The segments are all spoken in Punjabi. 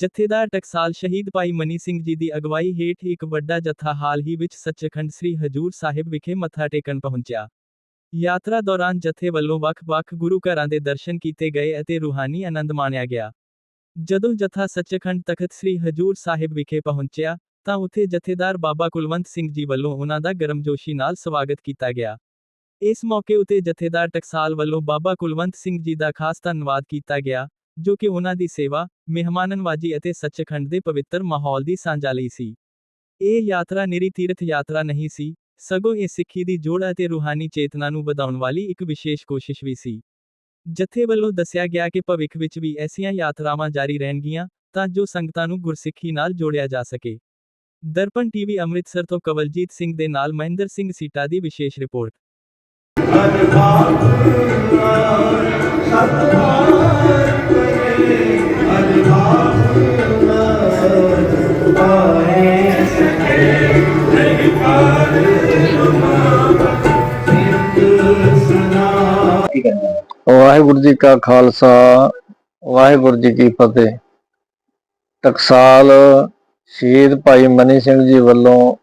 ਜਥੇਦਾਰ ਟਕਸਾਲ ਸ਼ਹੀਦ ਭਾਈ ਮਨੀ ਸਿੰਘ ਜੀ ਦੀ ਅਗਵਾਈ ਹੇਠ ਇੱਕ ਵੱਡਾ ਜਥਾ ਹਾਲ ਹੀ ਵਿੱਚ ਸੱਚਖੰਡ ਸ੍ਰੀ ਹਜੂਰ ਸਾਹਿਬ ਵਿਖੇ ਮੱਥਾ ਟੇਕਣ ਪਹੁੰਚਿਆ। ਯਾਤਰਾ ਦੌਰਾਨ ਜਥੇ ਵੱਲੋਂ ਵੱਖ-ਵੱਖ ਗੁਰੂ ਘਰਾਂ ਦੇ ਦਰਸ਼ਨ ਕੀਤੇ ਗਏ ਅਤੇ ਰੂਹਾਨੀ ਆਨੰਦ ਮਾਣਿਆ ਗਿਆ। ਜਦੋਂ ਜਥਾ ਸੱਚਖੰਡ ਤਖਤ ਸ੍ਰੀ ਹਜੂਰ ਸਾਹਿਬ ਵਿਖੇ ਪਹੁੰਚਿਆ, ਤਾਂ ਉੱਥੇ ਜਥੇਦਾਰ ਬਾਬਾ ਕੁਲਵੰਤ ਸਿੰਘ ਜੀ ਵੱਲੋਂ ਉਹਨਾਂ ਦਾ ਗਰਮਜੋਸ਼ੀ ਨਾਲ ਸਵਾਗਤ ਕੀਤਾ ਗਿਆ। ਇਸ ਮੌਕੇ ਉਤੇ ਜਥੇਦਾਰ ਟਕਸਾਲ ਵੱਲੋਂ ਬਾਬਾ ਕੁਲਵੰਤ ਸਿੰਘ ਜੀ ਦਾ ਖਾਸ ਧੰਨਵਾਦ ਕੀਤਾ ਗਿਆ ਜੋ ਕਿ ਉਹਨਾਂ ਦੀ ਸੇਵਾ, ਮਹਿਮਾਨਨਵਾਜੀ ਅਤੇ ਸੱਚਖੰਡ ਦੇ ਪਵਿੱਤਰ ਮਾਹੌਲ ਦੀ ਸਾਂਝਾ ਲਈ ਸੀ। ਇਹ ਯਾਤਰਾ ਨਿਰੀ ਤੀਰਥ ਯਾਤਰਾ ਨਹੀਂ ਸੀ, ਸਗੋਂ ਇਹ ਸਿੱਖੀ ਦੀ ਜੋੜ ਅਤੇ ਰੂਹਾਨੀ ਚੇਤਨਾ ਨੂੰ ਵਧਾਉਣ ਵਾਲੀ ਇੱਕ ਵਿਸ਼ੇਸ਼ ਕੋਸ਼ਿਸ਼ ਵੀ ਸੀ। ਜਥੇ ਵੱਲੋਂ ਦੱਸਿਆ ਗਿਆ ਕਿ ਭਵਿੱਖ ਵਿੱਚ ਵੀ ਐਸੀਆਂ ਯਾਤਰਾਵਾਂ ਜਾਰੀ ਰਹਿਣਗੀਆਂ, ਤਾਂ ਜੋ ਸੰਗਤਾਂ ਨੂੰ ਗੁਰਸਿੱਖੀ ਨਾਲ ਜੋੜਿਆ ਜਾ ਸਕੇ। ਦਰਪਣ ਟੀਵੀ ਅੰਮ੍ਰਿਤਸਰ ਤੋਂ ਕਵਲਜੀਤ ਸਿੰਘ ਦੇ ਨਾਲ ਮਹਿੰਦਰ ਸਿੰਘ ਸੀਟਾ ਦੀ ਵਿਸ਼ੇਸ਼ ਰਿਪੋਰਟ। ਵਾਹਿਗੁਰੂ ਜੀ ਕਾ ਖਾਲਸਾ, ਵਾਹਿਗੁਰੂ ਜੀ ਕੀ ਫਤਿਹ। ਟਕਸਾਲ ਸ਼ਹੀਦ ਭਾਈ ਮਨੀ ਸਿੰਘ ਜੀ ਵੱਲੋਂ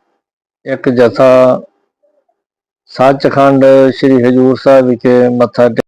ਇੱਕ ਜਥਾ ਸੱਚਖੰਡ ਸ੍ਰੀ ਹਜੂਰ ਸਾਹਿਬ ਵਿਖੇ ਮੱਥਾ ਟੇ-